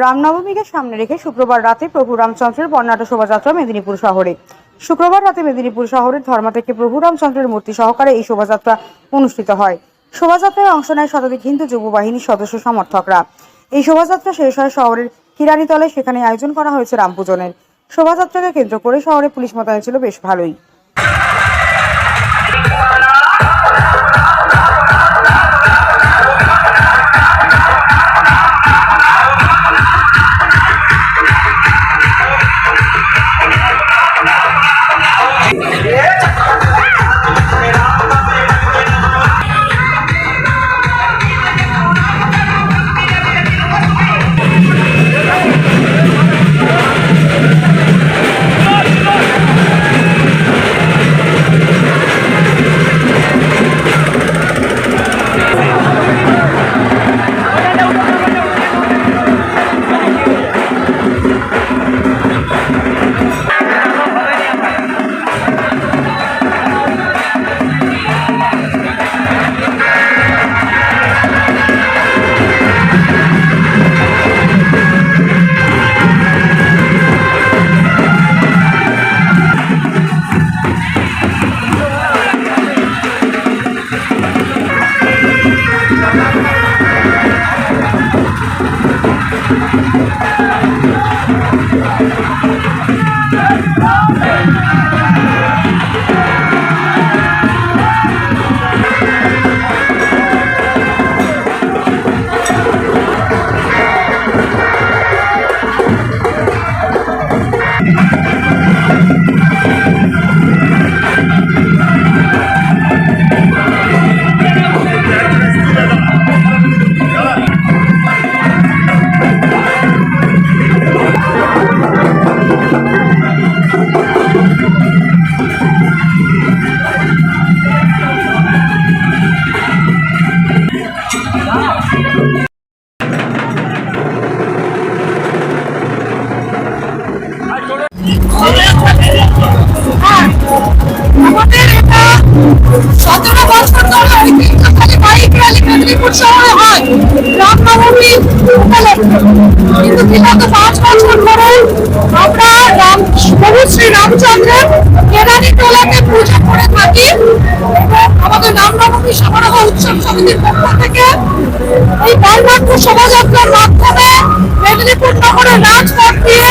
রামনবমীকে সামনে রেখে শুক্রবার রাতে প্রভু রামচন্দ্রের বর্ণাঢ্য শোভাযাত্রা মেদিনীপুর শহরে। শুক্রবার রাতে মেদিনীপুর শহরের ধর্মা থেকে প্রভু রামচন্দ্রের মূর্তি সহকারে এই শোভাযাত্রা অনুষ্ঠিত হয়। শোভাযাত্রায় অংশ নেয় শতাধিক হিন্দু যুব বাহিনীর সদস্য সমর্থকরা। এই শোভাযাত্রা শেষ হয় শহরের কিরানীতলে সেখানে আয়োজন করা হয়েছে রামপূজনের। শোভাযাত্রাকে কেন্দ্র করে শহরে পুলিশ মোতায়েন ছিল বেশ ভালোই। Thank you. পাঁচ বছর আমরা রাম শ্রী রামচন্দ্রের কেরানি টোলাকে পুজো করে থাকি আমাদের রামনবমী সমারোহ উৎসব থেকে এই বর্ণাঢ্য শোভাযাত্রার মাধ্যমে মেদিনীপুর নগরের রাজপথ দিয়ে